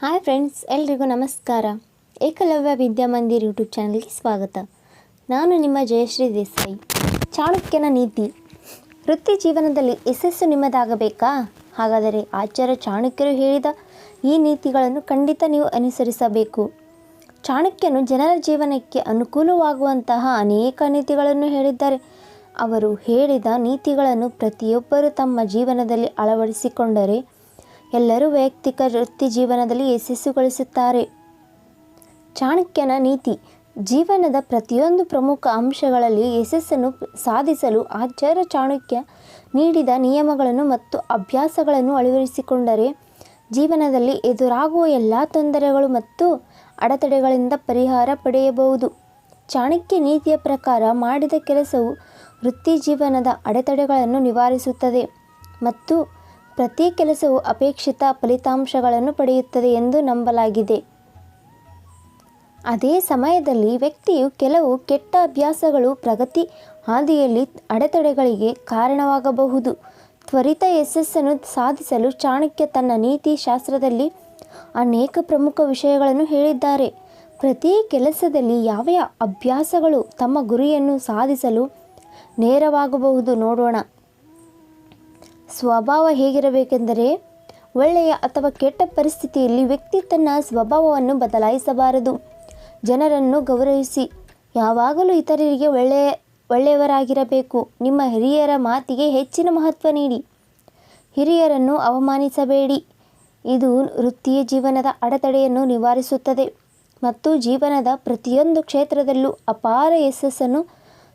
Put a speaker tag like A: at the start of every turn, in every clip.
A: Hi friends, ಎಲ್ರಿಗೂ ನಮಸ್ಕಾರ. Eklavya Vidyamandir YouTube ಚಾನಲ್ಗೆ ಸ್ವಾಗತ. ನಾನು ನಿಮ್ಮ ಜಯಶ್ರೀ ದೇಸಾಯಿ. ಚಾಣಕ್ಯನ ನೀತಿ. ವೃತ್ತಿ ಜೀವನದಲ್ಲಿ ಯಶಸ್ಸು ನಿಮ್ಮದಾಗಬೇಕಾ? ಹಾಗಾದರೆ ಆಚಾರ್ಯ ಚಾಣಕ್ಯರು ಹೇಳಿದ ಈ ನೀತಿಗಳನ್ನು ಖಂಡಿತ ನೀವು ಅನುಸರಿಸಬೇಕು. ಚಾಣಕ್ಯನು ಜನರ ಜೀವನಕ್ಕೆ ಅನುಕೂಲವಾಗುವಂತಹ ಅನೇಕ ನೀತಿಗಳನ್ನು ಹೇಳಿದ್ದಾರೆ. ಅವರು ಹೇಳಿದ ನೀತಿಗಳನ್ನು ಪ್ರತಿಯೊಬ್ಬರು ತಮ್ಮ ಜೀವನದಲ್ಲಿ ಅಳವಡಿಸಿಕೊಂಡರೆ ಎಲ್ಲರೂ ವೈಯಕ್ತಿಕ ವೃತ್ತಿ ಜೀವನದಲ್ಲಿ ಯಶಸ್ಸು ಗಳಿಸುತ್ತಾರೆ ಚಾಣಕ್ಯನ ನೀತಿ. ಜೀವನದ ಪ್ರತಿಯೊಂದು ಪ್ರಮುಖ ಅಂಶಗಳಲ್ಲಿ ಯಶಸ್ಸನ್ನು ಸಾಧಿಸಲು ಆಚಾರ್ಯ ಚಾಣಕ್ಯ ನೀಡಿದ ನಿಯಮಗಳನ್ನು ಮತ್ತು ಅಭ್ಯಾಸಗಳನ್ನು ಅಳವಡಿಸಿಕೊಂಡರೆ ಜೀವನದಲ್ಲಿ ಎದುರಾಗುವ ಎಲ್ಲ ತೊಂದರೆಗಳು ಮತ್ತು ಅಡೆತಡೆಗಳಿಂದ ಪರಿಹಾರ ಪಡೆಯಬಹುದು. ಚಾಣಕ್ಯ ನೀತಿಯ ಪ್ರಕಾರ ಮಾಡಿದ ಕೆಲಸವು ವೃತ್ತಿ ಜೀವನದ ಅಡೆತಡೆಗಳನ್ನು ನಿವಾರಿಸುತ್ತದೆ ಮತ್ತು ಪ್ರತಿ ಕೆಲಸವು ಅಪೇಕ್ಷಿತ ಫಲಿತಾಂಶಗಳನ್ನು ಪಡೆಯುತ್ತದೆ ಎಂದು ನಂಬಲಾಗಿದೆ. ಅದೇ ಸಮಯದಲ್ಲಿ ವ್ಯಕ್ತಿಯು ಕೆಲವು ಕೆಟ್ಟ ಅಭ್ಯಾಸಗಳು ಪ್ರಗತಿ ಹಾದಿಯಲ್ಲಿ ಅಡೆತಡೆಗಳಿಗೆ ಕಾರಣವಾಗಬಹುದು. ತ್ವರಿತ ಯಶಸ್ಸನ್ನು ಸಾಧಿಸಲು ಚಾಣಕ್ಯ ತನ್ನ ನೀತಿ ಶಾಸ್ತ್ರದಲ್ಲಿ ಅನೇಕ ಪ್ರಮುಖ ವಿಷಯಗಳನ್ನು ಹೇಳಿದ್ದಾರೆ. ಪ್ರತಿ ಕೆಲಸದಲ್ಲಿ ಯಾವ ಯಾವ ಅಭ್ಯಾಸಗಳು ತಮ್ಮ ಗುರಿಯನ್ನು ಸಾಧಿಸಲು ನೇರವಾಗಬಹುದು ನೋಡೋಣ. ಸ್ವಭಾವ ಹೇಗಿರಬೇಕೆಂದರೆ ಒಳ್ಳೆಯ ಅಥವಾ ಕೆಟ್ಟ ಪರಿಸ್ಥಿತಿಯಲ್ಲಿ ವ್ಯಕ್ತಿ ತನ್ನ ಸ್ವಭಾವವನ್ನು ಬದಲಾಯಿಸಬಾರದು. ಜನರನ್ನು ಗೌರವಿಸಿ. ಯಾವಾಗಲೂ ಇತರರಿಗೆ ಒಳ್ಳೆಯ ಒಳ್ಳೆಯವರಾಗಿರಬೇಕು. ನಿಮ್ಮ ಹಿರಿಯರ ಮಾತಿಗೆ ಹೆಚ್ಚಿನ ಮಹತ್ವ ನೀಡಿ. ಹಿರಿಯರನ್ನು ಅವಮಾನಿಸಬೇಡಿ. ಇದು ವೃತ್ತಿಯ ಜೀವನದ ಅಡೆತಡೆಯನ್ನು ನಿವಾರಿಸುತ್ತದೆ ಮತ್ತು ಜೀವನದ ಪ್ರತಿಯೊಂದು ಕ್ಷೇತ್ರದಲ್ಲೂ ಅಪಾರ ಯಶಸ್ಸನ್ನು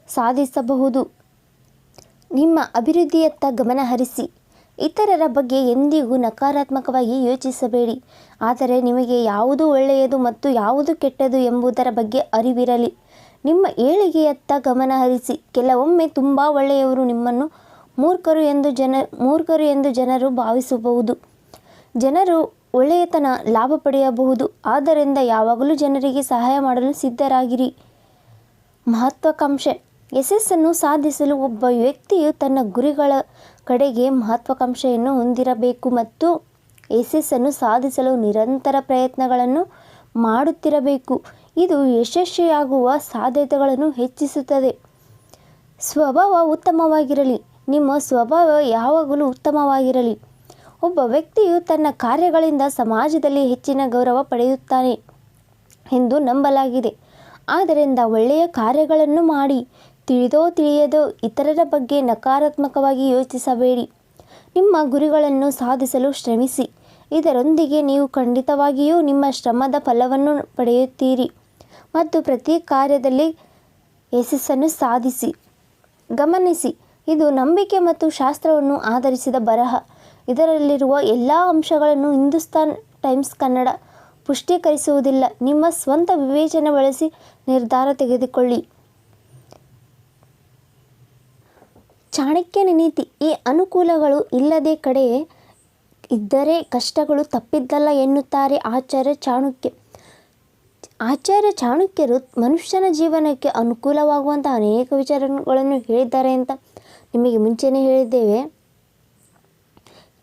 A: ಸಾಧಿಸಬಹುದು. ನಿಮ್ಮ ಅಭಿವೃದ್ಧಿಯತ್ತ ಗಮನ ಹರಿಸಿ. ಇತರರ ಬಗ್ಗೆ ಎಂದಿಗೂ ನಕಾರಾತ್ಮಕವಾಗಿ ಯೋಚಿಸಬೇಡಿ. ಆದರೆ ನಿಮಗೆ ಯಾವುದು ಒಳ್ಳೆಯದು ಮತ್ತು ಯಾವುದು ಕೆಟ್ಟದು ಎಂಬುದರ ಬಗ್ಗೆ ಅರಿವಿರಲಿ. ನಿಮ್ಮ ಏಳಿಗೆಯತ್ತ ಗಮನ ಹರಿಸಿ. ಕೆಲವೊಮ್ಮೆ ತುಂಬ ಒಳ್ಳೆಯವರು ನಿಮ್ಮನ್ನು ಮೂರ್ಖರು ಎಂದು ಜನ, ಮೂರ್ಖರು ಎಂದು ಜನರು ಭಾವಿಸಬಹುದು. ಜನರು ಒಳ್ಳೆಯತನ ಲಾಭ ಪಡೆಯಬಹುದು. ಆದ್ದರಿಂದ ಯಾವಾಗಲೂ ಜನರಿಗೆ ಸಹಾಯ ಮಾಡಲು ಸಿದ್ಧರಾಗಿರಿ. ಮಹತ್ವಾಕಾಂಕ್ಷೆ. ಯಶಸ್ಸನ್ನು ಸಾಧಿಸಲು ಒಬ್ಬ ವ್ಯಕ್ತಿಯು ತನ್ನ ಗುರಿಗಳ ಕಡೆಗೆ ಮಹತ್ವಾಕಾಂಕ್ಷೆಯನ್ನು ಹೊಂದಿರಬೇಕು ಮತ್ತು ಯಶಸ್ಸನ್ನು ಸಾಧಿಸಲು ನಿರಂತರ ಪ್ರಯತ್ನಗಳನ್ನು ಮಾಡುತ್ತಿರಬೇಕು. ಇದು ಯಶಸ್ವಿಯಾಗುವ ಸಾಧ್ಯತೆಗಳನ್ನು ಹೆಚ್ಚಿಸುತ್ತದೆ. ಸ್ವಭಾವ ಉತ್ತಮವಾಗಿರಲಿ. ನಿಮ್ಮ ಸ್ವಭಾವ ಯಾವಾಗಲೂ ಉತ್ತಮವಾಗಿರಲಿ. ಒಬ್ಬ ವ್ಯಕ್ತಿಯು ತನ್ನ ಕಾರ್ಯಗಳಿಂದ ಸಮಾಜದಲ್ಲಿ ಹೆಚ್ಚಿನ ಗೌರವ ಪಡೆಯುತ್ತಾನೆ ಎಂದು ನಂಬಲಾಗಿದೆ. ಆದ್ದರಿಂದ ಒಳ್ಳೆಯ ಕಾರ್ಯಗಳನ್ನು ಮಾಡಿ. ತಿಳಿದೋ ತಿಳಿಯದೋ ಇತರರ ಬಗ್ಗೆ ನಕಾರಾತ್ಮಕವಾಗಿ ಯೋಚಿಸಬೇಡಿ. ನಿಮ್ಮ ಗುರಿಗಳನ್ನು ಸಾಧಿಸಲು ಶ್ರಮಿಸಿ. ಇದರೊಂದಿಗೆ ನೀವು ಖಂಡಿತವಾಗಿಯೂ ನಿಮ್ಮ ಶ್ರಮದ ಫಲವನ್ನು ಪಡೆಯುತ್ತೀರಿ ಮತ್ತು ಪ್ರತಿ ಕಾರ್ಯದಲ್ಲಿ ಯಶಸ್ಸನ್ನು ಸಾಧಿಸಿ. ಗಮನಿಸಿ, ಇದು ನಂಬಿಕೆ ಮತ್ತು ಶಾಸ್ತ್ರವನ್ನು ಆಧರಿಸಿದ ಬರಹ. ಇದರಲ್ಲಿರುವ ಎಲ್ಲ ಅಂಶಗಳನ್ನು ಹಿಂದೂಸ್ತಾನ್ ಟೈಮ್ಸ್ ಕನ್ನಡ ಪುಷ್ಟೀಕರಿಸುವುದಿಲ್ಲ. ನಿಮ್ಮ ಸ್ವಂತ ವಿವೇಚನೆ ಬಳಸಿ ನಿರ್ಧಾರ ತೆಗೆದುಕೊಳ್ಳಿ. ಚಾಣಕ್ಯನ ನೀತಿ ಈ ಅನುಕೂಲಗಳು ಇಲ್ಲದೆ ಕಡೆ ಇದ್ದರೆ ಕಷ್ಟಗಳು ತಪ್ಪಿದ್ದಲ್ಲ ಎನ್ನುತ್ತಾರೆ ಆಚಾರ್ಯ ಚಾಣಕ್ಯ. ಆಚಾರ್ಯ ಚಾಣಕ್ಯರು ಮನುಷ್ಯನ ಜೀವನಕ್ಕೆ ಅನುಕೂಲವಾಗುವಂಥ ಅನೇಕ ವಿಚಾರಗಳನ್ನು ಹೇಳಿದ್ದಾರೆ ಅಂತ ನಿಮಗೆ ಮುಂಚೆನೇ ಹೇಳಿದ್ದೇವೆ.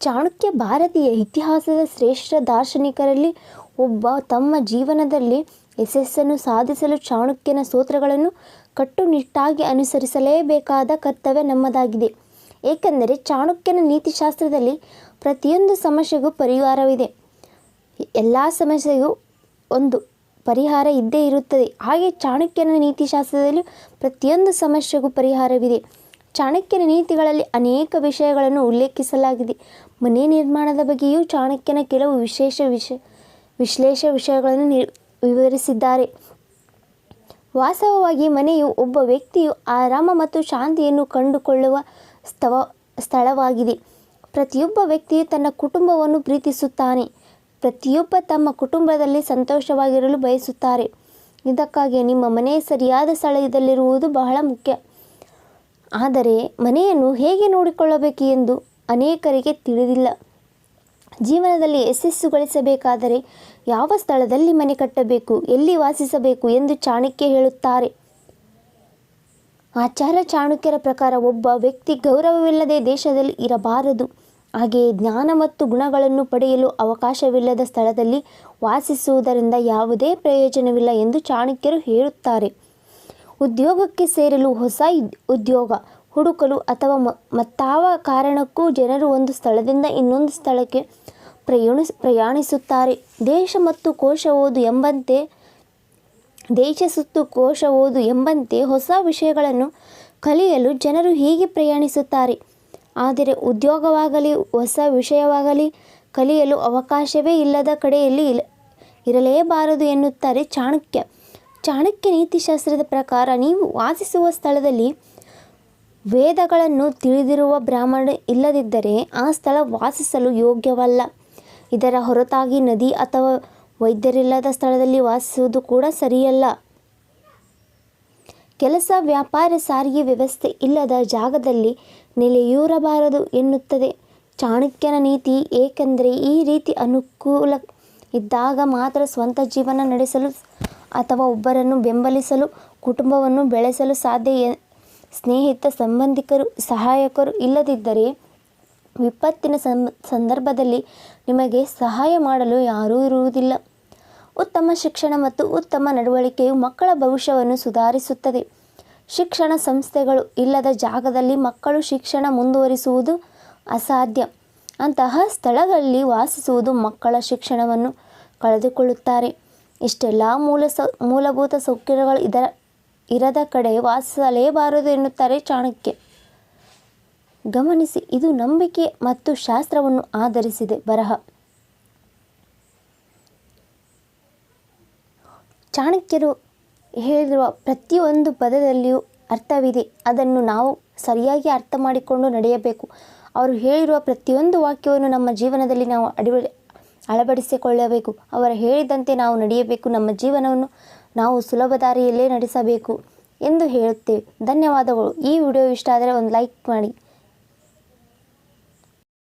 A: ಚಾಣಕ್ಯ ಭಾರತೀಯ ಇತಿಹಾಸದ ಶ್ರೇಷ್ಠ ದಾರ್ಶನಿಕರಲ್ಲಿ ಒಬ್ಬ ತಮ್ಮ ಜೀವನದಲ್ಲಿ ಯಶಸ್ಸನ್ನು ಸಾಧಿಸಲು ಚಾಣಕ್ಯನ ಸೂತ್ರಗಳನ್ನು ಕಟ್ಟುನಿಟ್ಟಾಗಿ ಅನುಸರಿಸಲೇಬೇಕಾದ ಕರ್ತವ್ಯ ನಮ್ಮದಾಗಿದೆ. ಏಕೆಂದರೆ ಚಾಣಕ್ಯನ ನೀತಿಶಾಸ್ತ್ರದಲ್ಲಿ ಪ್ರತಿಯೊಂದು ಸಮಸ್ಯೆಗೂ ಪರಿಹಾರವಿದೆ. ಎಲ್ಲ ಸಮಸ್ಯೆಗೂ ಒಂದು ಪರಿಹಾರ ಇದ್ದೇ ಇರುತ್ತದೆ. ಹಾಗೆ ಚಾಣಕ್ಯನ ನೀತಿಶಾಸ್ತ್ರದಲ್ಲಿ ಪ್ರತಿಯೊಂದು ಸಮಸ್ಯೆಗೂ ಪರಿಹಾರವಿದೆ. ಚಾಣಕ್ಯನ ನೀತಿಗಳಲ್ಲಿ ಅನೇಕ ವಿಷಯಗಳನ್ನು ಉಲ್ಲೇಖಿಸಲಾಗಿದೆ. ಮನೆ ನಿರ್ಮಾಣದ ಬಗ್ಗೆಯೂ ಚಾಣಕ್ಯನ ಕೆಲವು ವಿಶೇಷ ವಿಷ ವಿಶ್ಲೇಷ ವಿಷಯಗಳನ್ನು ನಿ ವಿವರಿಸಿದ್ದಾರೆ. ವಾಸ್ತವವಾಗಿ ಮನೆಯು ಒಬ್ಬ ವ್ಯಕ್ತಿಯು ಆರಾಮ ಮತ್ತು ಶಾಂತಿಯನ್ನು ಕಂಡುಕೊಳ್ಳುವ ಸ್ಥವ, ಸ್ಥಳವಾಗಿದೆ. ಪ್ರತಿಯೊಬ್ಬ ವ್ಯಕ್ತಿಯು ತನ್ನ ಕುಟುಂಬವನ್ನು ಪ್ರೀತಿಸುತ್ತಾನೆ. ಪ್ರತಿಯೊಬ್ಬ ತಮ್ಮ ಕುಟುಂಬದಲ್ಲಿ ಸಂತೋಷವಾಗಿರಲು ಬಯಸುತ್ತಾರೆ. ಇದಕ್ಕಾಗಿ ನಿಮ್ಮ ಮನೆ ಸರಿಯಾದ ಸ್ಥಳದಲ್ಲಿರುವುದು ಬಹಳ ಮುಖ್ಯ. ಆದರೆ ಮನೆಯನ್ನು ಹೇಗೆ ನೋಡಿಕೊಳ್ಳಬೇಕು ಎಂದು ಅನೇಕರಿಗೆ ತಿಳಿದಿಲ್ಲ. ಜೀವನದಲ್ಲಿ ಯಶಸ್ಸು ಗಳಿಸಬೇಕಾದರೆ ಯಾವ ಸ್ಥಳದಲ್ಲಿ ಮನೆ ಕಟ್ಟಬೇಕು, ಎಲ್ಲಿ ವಾಸಿಸಬೇಕು ಎಂದು ಚಾಣಕ್ಯ ಹೇಳುತ್ತಾರೆ. ಆಚಾರ್ಯ ಚಾಣಕ್ಯರ ಪ್ರಕಾರ ಒಬ್ಬ ವ್ಯಕ್ತಿ ಗೌರವವಿಲ್ಲದೆ ದೇಶದಲ್ಲಿ ಇರಬಾರದು. ಹಾಗೆಯೇ ಜ್ಞಾನ ಮತ್ತು ಗುಣಗಳನ್ನು ಪಡೆಯಲು ಅವಕಾಶವಿಲ್ಲದ ಸ್ಥಳದಲ್ಲಿ ವಾಸಿಸುವುದರಿಂದ ಯಾವುದೇ ಪ್ರಯೋಜನವಿಲ್ಲ ಎಂದು ಚಾಣಕ್ಯರು ಹೇಳುತ್ತಾರೆ. ಉದ್ಯೋಗಕ್ಕೆ ಸೇರಲು ಹೊಸ ಉದ್ಯೋಗ ಹುಡುಕಲು ಅಥವಾ ಮತ್ತಾವ ಕಾರಣಕ್ಕೂ ಜನರು ಒಂದು ಸ್ಥಳದಿಂದ ಇನ್ನೊಂದು ಸ್ಥಳಕ್ಕೆ ಪ್ರಯಾಣಿಸ್ ಪ್ರಯಾಣಿಸುತ್ತಾರೆ. ದೇಶ ಮತ್ತು ಕೋಶ ಓದು ಎಂಬಂತೆ, ದೇಶ ಸುತ್ತು ಕೋಶ ಓದು ಎಂಬಂತೆ ಹೊಸ ವಿಷಯಗಳನ್ನು ಕಲಿಯಲು ಜನರು ಹೀಗೆ ಪ್ರಯಾಣಿಸುತ್ತಾರೆ. ಆದರೆ ಉದ್ಯೋಗವಾಗಲಿ, ಹೊಸ ವಿಷಯವಾಗಲಿ ಕಲಿಯಲು ಅವಕಾಶವೇ ಇಲ್ಲದ ಕಡೆಯಲ್ಲಿ ಇರಲೇಬಾರದು ಎನ್ನುತ್ತಾರೆ ಚಾಣಕ್ಯ. ಚಾಣಕ್ಯ ನೀತಿಶಾಸ್ತ್ರದ ಪ್ರಕಾರ ನೀವು ವಾಸಿಸುವ ಸ್ಥಳದಲ್ಲಿ ವೇದಗಳನ್ನು ತಿಳಿದಿರುವ ಬ್ರಾಹ್ಮಣ ಇಲ್ಲದಿದ್ದರೆ ಆ ಸ್ಥಳ ವಾಸಿಸಲು ಯೋಗ್ಯವಲ್ಲ. ಇದರ ಹೊರತಾಗಿ ನದಿ ಅಥವಾ ವೈದ್ಯರಿಲ್ಲದ ಸ್ಥಳದಲ್ಲಿ ವಾಸಿಸುವುದು ಕೂಡ ಸರಿಯಲ್ಲ. ಕೆಲಸ ವ್ಯಾಪಾರ ಸಾರಿಗೆ ವ್ಯವಸ್ಥೆ ಇಲ್ಲದ ಜಾಗದಲ್ಲಿ ನೆಲೆಯೂರಬಾರದು ಎನ್ನುತ್ತದೆ. ಚಾಣಕ್ಯನ ನೀತಿ ಏಕೆಂದರೆ ಈ ರೀತಿ ಅನುಕೂಲ ಇದ್ದಾಗ ಮಾತ್ರ ಸ್ವಂತ ಜೀವನ ನಡೆಸಲು ಅಥವಾ ಒಬ್ಬರನ್ನು ಬೆಂಬಲಿಸಲು, ಕುಟುಂಬವನ್ನು ಬೆಳೆಸಲು ಸಾಧ್ಯ ಸ್ನೇಹಿತ, ಸಂಬಂಧಿಕರು, ಸಹಾಯಕರು ಇಲ್ಲದಿದ್ದರೆ ವಿಪತ್ತಿನ ಸಂದರ್ಭದಲ್ಲಿ ನಿಮಗೆ ಸಹಾಯ ಮಾಡಲು ಯಾರೂ ಇರುವುದಿಲ್ಲ. ಉತ್ತಮ ಶಿಕ್ಷಣ ಮತ್ತು ಉತ್ತಮ ನಡವಳಿಕೆಯು ಮಕ್ಕಳ ಭವಿಷ್ಯವನ್ನು ಸುಧಾರಿಸುತ್ತದೆ. ಶಿಕ್ಷಣ ಸಂಸ್ಥೆಗಳು ಇಲ್ಲದ ಜಾಗದಲ್ಲಿ ಮಕ್ಕಳು ಶಿಕ್ಷಣ ಮುಂದುವರಿಸುವುದು ಅಸಾಧ್ಯ. ಅಂತಹ ಸ್ಥಳಗಳಲ್ಲಿ ವಾಸಿಸುವುದು ಮಕ್ಕಳ ಶಿಕ್ಷಣವನ್ನು ಕಳೆದುಕೊಳ್ಳುತ್ತಾರೆ. ಇಷ್ಟೆಲ್ಲ ಮೂಲ ಸೌ ಮೂಲಭೂತ ಸೌಕರ್ಯಗಳು ಇದರ ಇರದ ಕಡೆ ವಾಸಿಸಲೇಬಾರದು ಎನ್ನುತ್ತಾರೆ ಚಾಣಕ್ಯ. ಗಮನಿಸಿ, ಇದು ನಂಬಿಕೆ ಮತ್ತು ಶಾಸ್ತ್ರವನ್ನು ಆಧರಿಸಿದೆ ಬರಹ. ಚಾಣಕ್ಯರು ಹೇಳಿರುವ ಪ್ರತಿಯೊಂದು ಪದದಲ್ಲಿಯೂ ಅರ್ಥವಿದೆ. ಅದನ್ನು ನಾವು ಸರಿಯಾಗಿ ಅರ್ಥ ಮಾಡಿಕೊಂಡು ನಡೆಯಬೇಕು. ಅವರು ಹೇಳಿರುವ ಪ್ರತಿಯೊಂದು ವಾಕ್ಯವನ್ನು ನಮ್ಮ ಜೀವನದಲ್ಲಿ ನಾವು ಅಡಿ ಅಳವಡಿಸಿಕೊಳ್ಳಬೇಕು. ಅವರು ಹೇಳಿದಂತೆ ನಾವು ನಡೆಯಬೇಕು. ನಮ್ಮ ಜೀವನವನ್ನು ನಾವು ಸುಲಭ ದಾರಿಯಲ್ಲೇ ನಡೆಸಬೇಕು ಎಂದು ಹೇಳುತ್ತೇವೆ. ಧನ್ಯವಾದಗಳು. ಈ ವಿಡಿಯೋ ಇಷ್ಟ ಆದರೆ ಒಂದು ಲೈಕ್ ಮಾಡಿ.